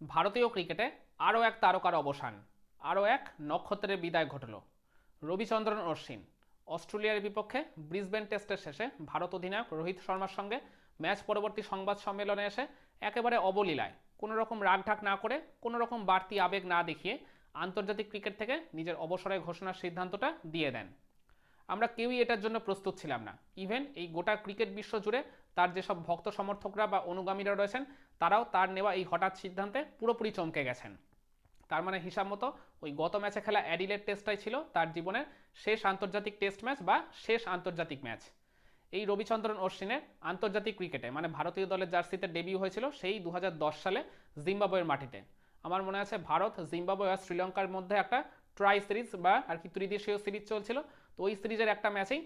ভারতীয় ক্রিকেটে আরও এক তারকার অবসান, আরও এক নক্ষত্রের বিদায় ঘটল। রবিচন্দ্রন অশ্বিন, অস্ট্রেলিয়ার বিপক্ষে ব্রিসবেন টেস্টের শেষে ভারত অধিনায়ক রোহিত শর্মার সঙ্গে ম্যাচ পরবর্তী সংবাদ সম্মেলনে এসে একেবারে অবলীলায় কোনো রকম রাগঢাক না করে কোনো রকম বাড়তি আবেগ না দেখিয়ে আন্তর্জাতিক ক্রিকেট থেকে নিজের অবসরের ঘোষণার সিদ্ধান্তটা দিয়ে দেন। আমরা কেউই এটার জন্য প্রস্তুত ছিলাম না। ইভেন এই গোটা ক্রিকেট বিশ্ব জুড়ে তার যেসব ভক্ত সমর্থকরা বা অনুগামীরা রয়েছেন তারাও তার নেওয়া এই হঠাৎ সিদ্ধান্তে পুরোপুরি চমকে গেছেন। তার মানে হিসাব মতো ওই গত ম্যাচে খেলা অ্যাডিলেট টেস্টটাই ছিল তার জীবনের শেষ আন্তর্জাতিক টেস্ট ম্যাচ বা শেষ আন্তর্জাতিক ম্যাচ। এই রবিচন্দ্রন অশ্বিনের আন্তর্জাতিক ক্রিকেটে মানে ভারতীয় দলের জার্সিতে ডেবিউ হয়েছিল সেই দু হাজার দশ সালে জিম্বাবুয়ের মাটিতে। আমার মনে আছে ভারত, জিম্বাবুয়ে আর শ্রীলঙ্কার মধ্যে একটা ট্রাই সিরিজ বা আর কি ত্রিদেশীয় সিরিজ চলছিল। তো ওই সিরিজের একটা ম্যাচেই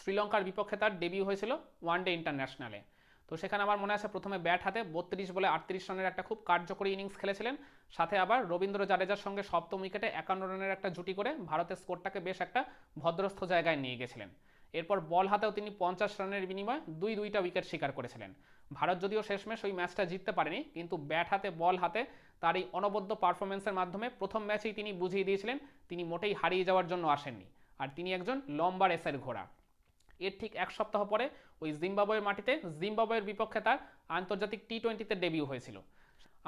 শ্রীলঙ্কার বিপক্ষে তার ডেবিউ হয়েছিল ওয়ান ডে ইন্টারন্যাশনালে। তো সেখানে আমার মনে আছে প্রথমে ব্যাট হাতে বত্রিশ বলে আটত্রিশ রানের একটা খুব কার্যকরী ইনিংস খেলেছিলেন। সাথে আবার রবীন্দ্র জাডেজার সঙ্গে সপ্তম উইকেটে একান্ন রানের একটা জুটি করে ভারতের স্কোরটাকে বেশ একটা ভদ্রস্থ জায়গায় নিয়ে গেছিলেন। এরপর বল হাতেও তিনি পঞ্চাশ রানের বিনিময়ে দুই দুইটা উইকেট শিকার করেছিলেন। ভারত যদিও শেষমেশ ওই ম্যাচটা জিততে পারেনি, কিন্তু ব্যাট হাতে, বল হাতে তার এই অনবদ্য পারফরমেন্সের মাধ্যমে প্রথম ম্যাচেই তিনি বুঝিয়ে দিয়েছিলেন, তিনি মোটেই হারিয়ে যাওয়ার জন্য আসেননি। আর তিনি একজন লম্বা রেসের ঘোড়া। এর ঠিক এক সপ্তাহ পরে ওই জিম্বাবুয়ের মাটিতে, জিম্বাবুয়ের বিপক্ষে তার আন্তর্জাতিক টি টোয়েন্টিতে ডেবিউ হয়েছিল।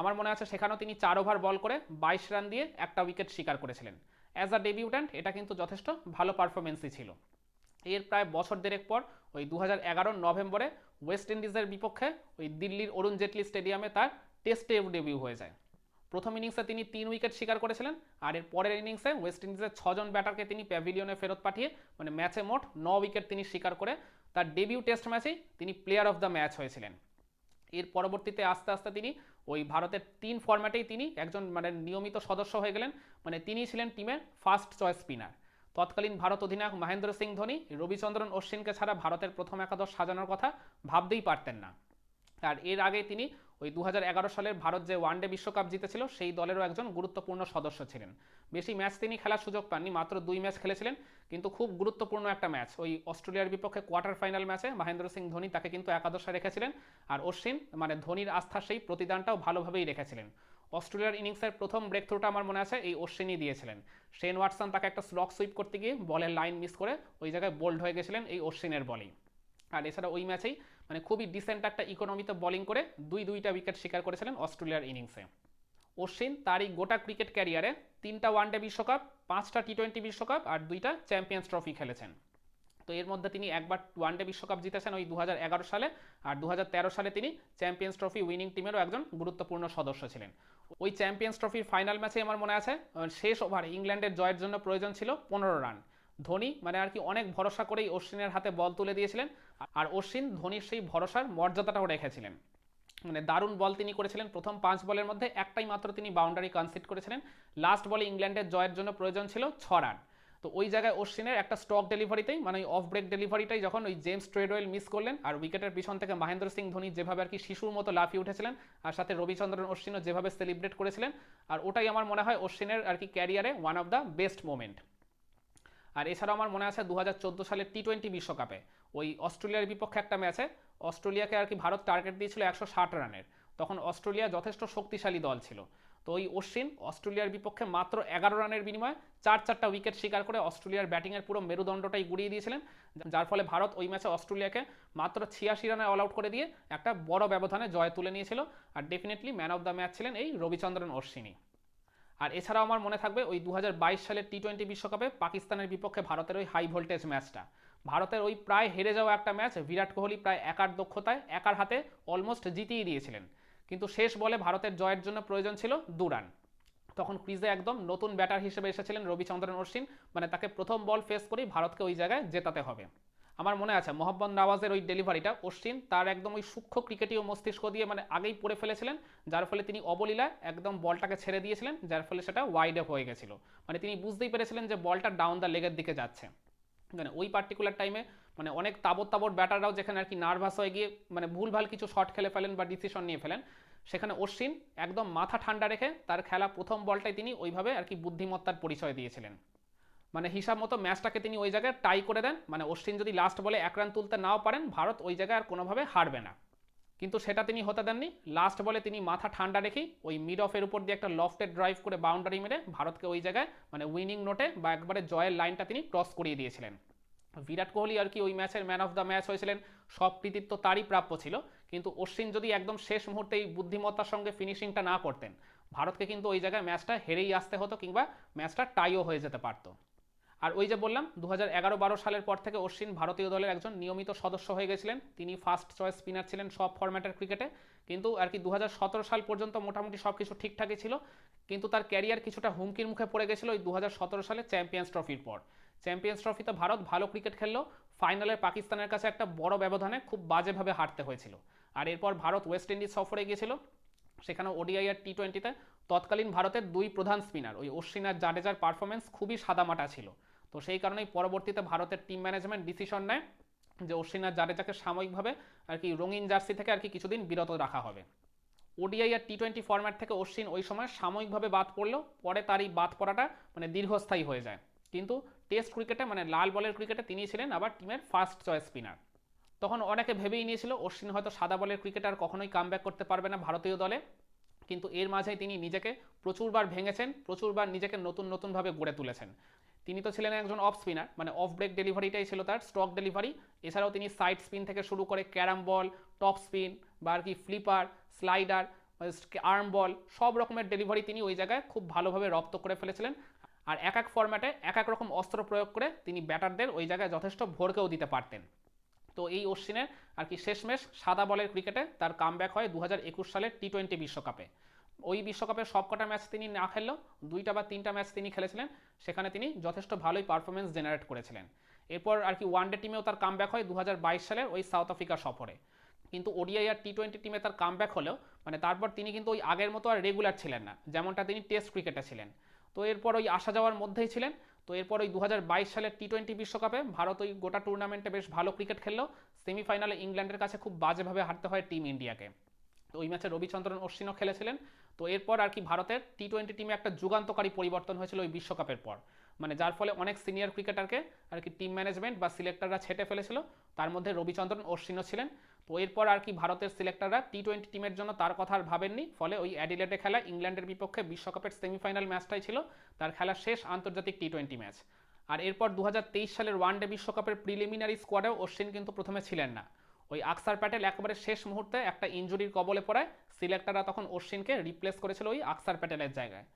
আমার মনে আছে সেখানেও তিনি চার ওভার বল করে বাইশ রান দিয়ে একটা উইকেট শিকার করেছিলেন। অ্যাজ আ ডেবিউট্যান্ট এটা কিন্তু যথেষ্ট ভালো পারফরমেন্সই ছিল। এর প্রায় বছর দেড়েক পর ওই দু হাজার এগারো নভেম্বরে ওয়েস্ট ইন্ডিজের বিপক্ষে ওই দিল্লির অরুণ জেটলি স্টেডিয়ামে তার টেস্টে ডেবিউ হয়ে যায়। প্রথম ইনিংসে তিনি তিন উইকেট শিকার করেছিলেন, আর এর পরের ইনিংসে ওয়েস্ট ইন্ডিজের ছজন ব্যাটারকে তিনি প্যাভিলিয়নে ফেরত পাঠিয়ে মানে ম্যাচে মোট ন উইকেট তিনি শিকার করে তার ডেবিউ টেস্ট ম্যাচেই তিনি প্লেয়ার অফ দ্য ম্যাচ হয়েছিলেন। এর পরবর্তীতে আস্তে আস্তে তিনি ওই ভারতের তিন ফরম্যাটেই তিনি একজন মানে নিয়মিত সদস্য হয়ে গেলেন মানে তিনি ছিলেন টিমের ফার্স্ট চয়েস স্পিনার তৎকালীন ভারত অধিনায়ক মহেন্দ্র সিং ধোনি, রবিচন্দ্রন অশ্বিনকে ছাড়া ভারতের প্রথম একাদশ সাজানোর কথা ভাবতেই পারতেন না। আর এর আগে তিনি ওই দু হাজার এগারো সালের ভারত যে ওয়ানডে বিশ্বকাপ জিতেছিল, সেই দলেরও একজন গুরুত্বপূর্ণ সদস্য ছিলেন। বেশি ম্যাচ তিনি খেলার সুযোগ পাননি, মাত্র দুই ম্যাচ খেলেছিলেন, কিন্তু খুব গুরুত্বপূর্ণ একটা ম্যাচ। ওই অস্ট্রেলিয়ার বিপক্ষে কোয়ার্টার ফাইনাল ম্যাচে মহেন্দ্র সিং ধোনি তাকে কিন্তু একাদশে রেখেছিলেন, আর অশ্বিন মানে ধোনির আস্থার সেই প্রতিদানটাও ভালোভাবেই রেখেছিলেন। অস্ট্রেলিয়ার ইনিংসের প্রথম ব্রেক থ্রুটা আমার মনে আছে, এই অশ্বিনই দিয়েছিলেন। শেন ওয়াটসন তাকে একটা স্লক সুইপ করতে গিয়ে বলের লাইন মিস করে ওই জায়গায় বোল্ড হয়ে গেছিলেন এই অশ্বিনের বলেই। আর এছাড়া ওই ম্যাচেই খুবই ডিসেন্ট একটা ইকোনমিতে বোলিং করে দুই দুইটা উইকেট শিকার করেছিলেন অস্ট্রেলিয়ার ইনিংসে অশ্বিন তার এই গোটা ক্রিকেট ক্যারিয়ারে তিনটা ওয়ানডে বিশ্বকাপ, পাঁচটা টি টোয়েন্টি বিশ্বকাপ আর দুইটা চ্যাম্পিয়ন্স ট্রফি খেলেছেন। তো এর মধ্যে তিনি একবার ওয়ানডে বিশ্বকাপ জিতেছেন ওই দু হাজার এগারো সালে আর দু হাজার তেরো সালে তিনি চ্যাম্পিয়ন্স ট্রফি উইনিং টিমেরও একজন গুরুত্বপূর্ণ সদস্য ছিলেন। ওই চ্যাম্পিয়ন্স ট্রফির ফাইনাল ম্যাচে আমার মনে আছে শেষ ওভারে ইংল্যান্ডের জয়ের জন্য প্রয়োজন ছিল পনেরো রান ধোনি মানে আর কি অনেক ভরসা করেই অশ্বিনের হাতে বল তুলে দিয়েছিলেন। আর অশ্বিন ধোনির সেই ভরসার মর্যাদাটাও রেখেছিলেন। মানে দারুণ বল তিনি করেছিলেন। প্রথম পাঁচ বলের মধ্যে একটাই মাত্র তিনি বাউন্ডারি কনসিড করেছিলেন। লাস্ট বলে ইংল্যান্ডের জয়ের জন্য প্রয়োজন ছিল ছ রান তো ওই জায়গায় অশ্বিনের একটা স্টক ডেলিভারিতেই মানে অফ ব্রেক ডেলিভারিটাই যখন ওই জেমস ট্রেডওয়েল মিস করলেন, আর উইকেটের পিছন থেকে মহেন্দ্র সিং ধোনি যেভাবে আর কি শিশুর মতো লাফিয়ে উঠেছিলেন, আর সাথে রবিচন্দ্রন অশ্বিনও যেভাবে সেলিব্রেট করেছিলেন, আর ওটাই আমার মনে হয় অশ্বিনের আর কি ক্যারিয়ারে one of the best moment আর এছাড়াও আমার মনে আছে দু হাজার চোদ্দ সালের টি টোয়েন্টি বিশ্বকাপে। ওই অস্ট্রেলিয়ার বিপক্ষে একটা ম্যাচে অস্ট্রেলিয়াকে আর কি ভারত টার্গেট দিয়েছিল একশো ষাট রানের। তখন অস্ট্রেলিয়া যথেষ্ট শক্তিশালী দল ছিল। তো ওই অশ্বিন অস্ট্রেলিয়ার বিপক্ষে মাত্র এগারো রানের বিনিময়ে চার চারটা উইকেট শিকার করে অস্ট্রেলিয়ার ব্যাটিংয়ের পুরো মেরুদণ্ডটাই গুড়িয়ে দিয়েছিলেন, যার ফলে ভারত ওই ম্যাচে অস্ট্রেলিয়াকে মাত্র ছিয়াশি রানে অল আউট করে দিয়ে একটা বড় ব্যবধানে জয় তুলে নিয়েছিল। আর definitely man of the match ছিলেন এই রবিচন্দ্রন অশ্বিনী আর এছাড়াও আমার মনে থাকবে ওই দু হাজার বাইশ সালের টি টোয়েন্টি বিশ্বকাপে পাকিস্তানের বিপক্ষে ভারতের ওই হাই ভোল্টেজ ম্যাচটা ভারতের ওই প্রায় হেরে যাওয়া একটা ম্যাচ বিরাট কোহলি প্রায় একার দক্ষতায় একার হাতে অলমোস্ট জিতিয়ে দিয়েছিলেন। কিন্তু শেষ বলে ভারতের জয়ের জন্য প্রয়োজন ছিল দু রান তখন ক্রিজে একদম নতুন ব্যাটার হিসেবে এসেছিলেন রবিচন্দ্রন অশ্বিন মানে তাকে প্রথম বল ফেস করেই ভারতকে ওই জায়গায় জেতাতে হবে। আমার মনে আছে, মোহাম্মদ নওয়াজের ওই ডেলিভারিটা, অশ্বিন তার একদম ওই সূক্ষ্ম ক্রিকেটীয় মস্তিষ্ক দিয়ে মানে আগেই পড়ে ফেলেছিলেন, যার ফলে তিনি অবলীলায় একদম বলটাকে ছেড়ে দিয়েছিলেন, যার ফলে সেটা ওয়াইড হয়ে গেছিল। মানে তিনি বুঝতেই পেরেছিলেন যে বলটা ডাউন দ্য লেগের দিকে যাচ্ছে। মানে ওই পার্টিকুলার টাইমে মানে অনেক তাবর তাবর ব্যাটাররাও যেখানে আর কি নার্ভাস হয়ে গিয়ে মানে ভুলভাল কিছু শট খেলে ফেলেন বা ডিসিশন নিয়ে ফেলেন, সেখানে অশ্বিন একদম মাথা ঠান্ডা রেখে তার খেলা প্রথম বলটাই তিনি ওইভাবে আর কি বুদ্ধিমত্তার পরিচয় দিয়েছিলেন। মানে হিসাব মতো ম্যাচটাকে তিনি ওই জায়গায় টাই করে দেন। মানে অশ্বিন যদি লাস্ট বলে এক রান তুলতে নাও পারেন, ভারত ওই জায়গায় আর কোনোভাবে হারবে না। কিন্তু সেটা তিনি হতে দেননি। লাস্ট বলে তিনি মাথা ঠান্ডা রেখেই ওই মিড অফের উপর দিয়ে একটা লফটেড ড্রাইভ করে বাউন্ডারি মেরে ভারতকে ওই জায়গায় মানে উইনিং নোটে বা একবারে জয়ের লাইনটা তিনি ক্রস করিয়ে দিয়েছিলেন। বিরাট কোহলি আর কি ওই ম্যাচের ম্যান অফ দ্য ম্যাচ হয়েছিলেন। সব কৃতিত্ব তারই প্রাপ্য ছিল। কিন্তু অশ্বিন যদি একদম শেষ মুহূর্তে এই বুদ্ধিমত্তার সঙ্গে ফিনিশিংটা না করতেন, ভারতকে কিন্তু ওই জায়গায় ম্যাচটা হেরেই আসতে হতো কিংবা ম্যাচটা টাইও হয়ে যেতে পারতো। আর ওই যে বললাম দু হাজার সালের পর থেকে অশ্বিন ভারতীয় দলের একজন নিয়মিত সদস্য হয়ে গেছিলেন। তিনি ফার্স্ট চয়েস স্পিনার ছিলেন সব ফরম্যাটের ক্রিকেটে কিন্তু আর কি দু হাজার সতেরো সাল পর্যন্ত মোটামুটি সব কিছু ঠিকঠাকই ছিল। কিন্তু তার ক্যারিয়ার কিছুটা হুমকির মুখে পড়ে গেছিল ওই দু হাজার সতেরো সালে চ্যাম্পিয়ন্স ট্রফির পর। চ্যাম্পিয়ন্স ট্রফিতে ভারত ভালো ক্রিকেট খেললেও ফাইনালে পাকিস্তানের কাছে একটা বড় ব্যবধানে খুব বাজেভাবে হারতে হয়েছিল। আর এরপর ভারত ওয়েস্ট ইন্ডিজ সফরে গিয়েছিল। সেখানে ওডিআই আর টি টোয়েন্টিতে তৎকালীন ভারতের দুই প্রধান স্পিনার ওই অশ্বিন আর জাডেজার পারফরমেন্স খুবই সাদামাটা ছিল। তো সেই কারণেই পরবর্তীতে ভারতের টিম ম্যানেজমেন্ট ডিসিশন নেয় যে অশ্বিন আর জাডেজাকে সাময়িকভাবে আর কি রঙিন জার্সি থেকে আর কি কিছুদিন বিরত রাখা হবে। ওডিআই আর টি টোয়েন্টি ফরম্যাট থেকে অশ্বিন ওই সময় সাময়িকভাবে বাদ পড়লেও পরে তার এই বাদ পড়াটা মানে দীর্ঘস্থায়ী হয়ে যায়। কিন্তু টেস্ট ক্রিকেটে মানে লাল বলের ক্রিকেটে তিনি ছিলেন আবার টিমের ফার্স্ট চয়েস স্পিনার তখন অনেকে ভেবেই নিয়েছিল অশ্বিন হয়তো সাদা বলের ক্রিকেট আর কখনোই কাম করতে পারবে না ভারতীয় দলে। কিন্তু এর মাঝেই তিনি নিজেকে প্রচুরবার ভেঙেছেন, প্রচুরবার নিজেকে নতুন নতুনভাবে গড়ে তুলেছেন। তিনি তো ছিলেন একজন অফ স্পিনার মানে অফ ব্রেক ডেলিভারিটাই ছিল তার স্টক ডেলিভারি এছাড়াও তিনি সাইড স্পিন থেকে শুরু করে ক্যারাম বল টপ স্পিন বা আর কি ফ্লিপার স্লাইডার আর্ম বল সব রকমের ডেলিভারি তিনি ওই জায়গায় খুব ভালোভাবে রপ্ত করে ফেলেছিলেন। আর এক এক ফরম্যাটে এক এক রকম অস্ত্র প্রয়োগ করে তিনি ব্যাটারদের ওই জায়গায় যথেষ্ট ভোরকেও দিতে পারতেন। তো এই অশ্বিনের আর কি শেষমেশ সাদা বলের ক্রিকেটে তার কামব্যাক হয় দু হাজার একুশ সালের টি টোয়েন্টি বিশ্বকাপে। ওই বিশ্বকাপের সবকটা ম্যাচ তিনি না খেললেও দুইটা বা তিনটা ম্যাচ তিনি খেলেছিলেন, সেখানে তিনি যথেষ্ট ভালোই পারফরমেন্স জেনারেট করেছিলেন। এরপর আর কি ওয়ানডে টিমেও তার কামব্যাক হয় দু হাজার বাইশ সালের ওই সাউথ আফ্রিকা সফরে। কিন্তু ওডিআই আর টি টোয়েন্টি টিমে তার কামব্যাক হলেও মানে তারপর তিনি কিন্তু ওই আগের মতো আর রেগুলার ছিলেন না, যেমনটা তিনি টেস্ট ক্রিকেটে ছিলেন। তো এরপর ওই আসা যাওয়ার মধ্যেই ছিলেন। তো এরপর ওই দু হাজার বাইশ সালের টি টোয়েন্টি বিশ্বকাপে ভারত ওই গোটা টুর্নামেন্টে বেশ ভালো ক্রিকেট খেললেও সেমিফাইনালে ইংল্যান্ডের কাছে খুব বাজেভাবে হারতে হয় টিম ইন্ডিয়াকে তো ওই ম্যাচে রবিচন্দ্রন অশ্বিনও খেলেছিলেন। তো এরপর আর কি ভারতের টি টোয়েন্টি টিমে একটা যুগান্তকারী পরিবর্তন হয়েছিল ওই বিশ্বকাপের পর। মানে যার ফলে অনেক সিনিয়র ক্রিকেটারকে আর কি টিম ম্যানেজমেন্ট বা সিলেক্টররা ছেটে ফেলেছিল। তার মধ্যে রবিচন্দ্রন অশ্বিনও ছিলেন। তো এরপর আর কি ভারতের সিলেক্টররা টি টোয়েন্টি টিমের জন্য তার কথা আর ভাবেননি। ফলে ওই অ্যাডিলেটে খেলা ইংল্যান্ডের বিপক্ষে বিশ্বকাপের সেমিফাইনাল ম্যাচটাই ছিল। তার খেলা শেষ আন্তর্জাতিক টি টোয়েন্টি ম্যাচ আর এরপর দু হাজার তেইশ সালের ওয়ানডে বিশ্বকাপের প্রিলিমিনারি স্কোয়াডেও অশ্বিন কিন্তু প্রথমে ছিলেন না। ওই আকসার প্যাটেল একেবারে শেষ মুহূর্তে একটা ইঞ্জুরির কবলে পড়ায়। সিলেক্টররা তখন অশ্বিনকে রিপ্লেস করেছিল ওই আকসার প্যাটেলের জায়গায়।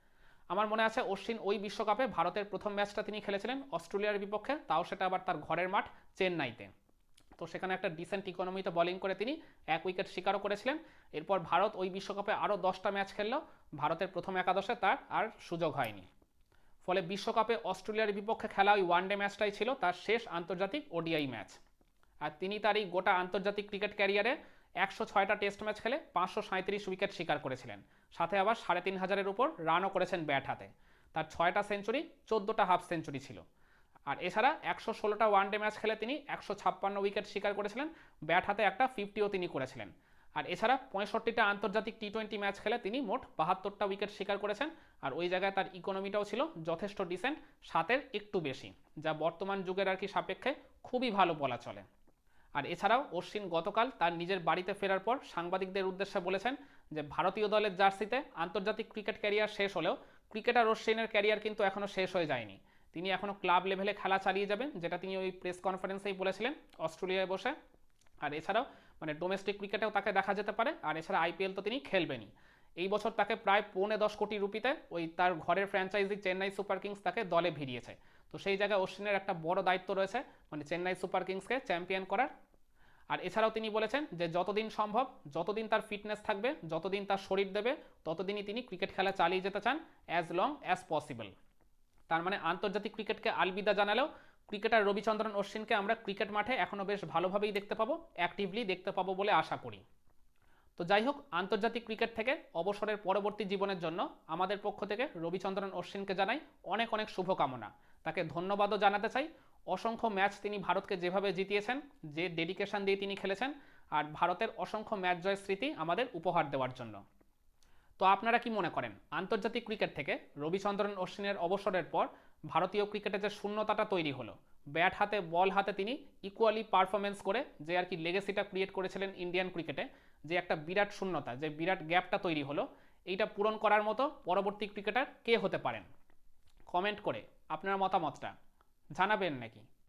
আমার মনে আছে অশ্বিন ওই বিশ্বকাপে ভারতের প্রথম ম্যাচটা তিনি খেলেছিলেন অস্ট্রেলিয়ার বিপক্ষে, তাও সেটা আবার তার ঘরের মাঠ, চেন্নাইতে। তো সেখানে একটা ডিসেন্ট ইকোনমিতে বলিং করে তিনি এক উইকেট শিকারও করেছিলেন। এরপর ভারত ওই বিশ্বকাপে আরও দশটা ম্যাচ খেললেও ভারতের প্রথম একাদশে তার আর সুযোগ হয়নি। ফলে বিশ্বকাপে অস্ট্রেলিয়ার বিপক্ষে খেলা ওই ওয়ানডে ম্যাচটাই ছিল, তার শেষ আন্তর্জাতিক ওডিআই ম্যাচ আর তিনি তার এই গোটা আন্তর্জাতিক ক্রিকেট ক্যারিয়ারে একশো ছয়টা টেস্ট ম্যাচ খেলে পাঁচশো সাঁত্রিশ উইকেট শিকার করেছিলেন। সাথে আবার সাড়ে তিন হাজারের উপর রানও করেছেন ব্যাট হাতে। তার ছয়টা সেঞ্চুরি, চোদ্দোটা হাফ সেঞ্চুরি ছিল। আর এছাড়া একশো ষোলোটা ওয়ানডে ম্যাচ খেলে তিনি একশো ছাপ্পান্ন উইকেট শিকার করেছিলেন। ব্যাট হাতে একটা ফিফটিও তিনি করেছিলেন। আর এছাড়া পঁয়ষট্টিটা আন্তর্জাতিক টি টোয়েন্টি ম্যাচ খেলে তিনি মোট বাহাত্তরটা উইকেট শিকার করেছেন। আর ওই জায়গায় তার ইকোনমিটাও ছিল যথেষ্ট ডিসেন্ট সাতের একটু বেশি, যা বর্তমান যুগের আর কি সাপেক্ষে খুবই ভালো বলা চলে। আর এছাড়াও অশ্বিন গতকাল তার নিজের বাড়িতে ফেরার পর সাংবাদিকদের উদ্দেশ্যে বলেছেন যে ভারতীয় দলের জার্সিতে আন্তর্জাতিক ক্রিকেট ক্যারিয়ার শেষ হলেও ক্রিকেটার অশ্বিনের ক্যারিয়ার কিন্তু এখনও শেষ হয়ে যায়নি। তিনি এখনও ক্লাব লেভেলে খেলা চালিয়ে যাবেন, যেটা তিনি ওই প্রেস কনফারেন্সেই বলেছিলেন অস্ট্রেলিয়ায় বসে। আর এছাড়াও মানে ডোমেস্টিক ক্রিকেটেও তাকে দেখা যেতে পারে, আর এছাড়া আইপিএল তো তিনি খেলবেনই। এই বছর তাকে প্রায় পৌনে দশ কোটি রুপিতে ওই তার ঘরের ফ্র্যাঞ্চাইজি চেন্নাই সুপার কিংস তাকে দলে ভিড়িয়েছে। তো সেই জায়গায় অশ্বিনের একটা বড় দায়িত্ব রয়েছে মানে চেন্নাই সুপার কিংসকে চ্যাম্পিয়ন করার। আর এছাড়াও তিনি বলেছেন যে যতদিন সম্ভব, যতদিন তার ফিটনেস থাকবে, যতদিন তার শরীর দেবে, ততদিনই তিনি ক্রিকেট খেলা চালিয়ে যেতে চান অ্যাজ লং অ্যাজ পসিবল তার মানে আন্তর্জাতিক ক্রিকেটকে আলবিদা জানালেও ক্রিকেটার রবিচন্দ্রন অশ্বিনকে আমরা ক্রিকেট মাঠে এখনও বেশ ভালোভাবেই দেখতে পাবো অ্যাক্টিভলি দেখতে পাবো বলে আশা করি। তো যাই হোক, আন্তর্জাতিক ক্রিকেট থেকে অবসরের পরবর্তী জীবনের জন্য আমাদের পক্ষ থেকে রবিচন্দ্রন অশ্বিনকে জানাই অনেক অনেক শুভকামনা। তাকে ধন্যবাদও জানাতে চাই। অসংখ্য ম্যাচ তিনি ভারতকে যেভাবে জিতিয়েছেন, যে ডেডিকেশন দিয়ে তিনি খেলেছেন, আর ভারতের অসংখ্য ম্যাচ জয়ের স্মৃতি আমাদের উপহার দেওয়ার জন্য। তো আপনারা কি মনে করেন, আন্তর্জাতিক ক্রিকেট থেকে রবিচন্দ্রন অশ্বিনের অবসরের পর ভারতীয় ক্রিকেটে যে শূন্যতাটা তৈরি হলো, ব্যাট হাতে, বল হাতে তিনি ইকুয়ালি পারফরমেন্স করে যে আর কি লেগেসিটা ক্রিয়েট করেছিলেন ইন্ডিয়ান ক্রিকেটে, যে একটা বিরাট শূন্যতা, যে বিরাট গ্যাপটা তৈরি হলো, এইটা পূরণ করার মতো পরবর্তী ক্রিকেটার কে হতে পারেন? কমেন্ট করে আপনার মতামতটা। জানাবেন নাকি?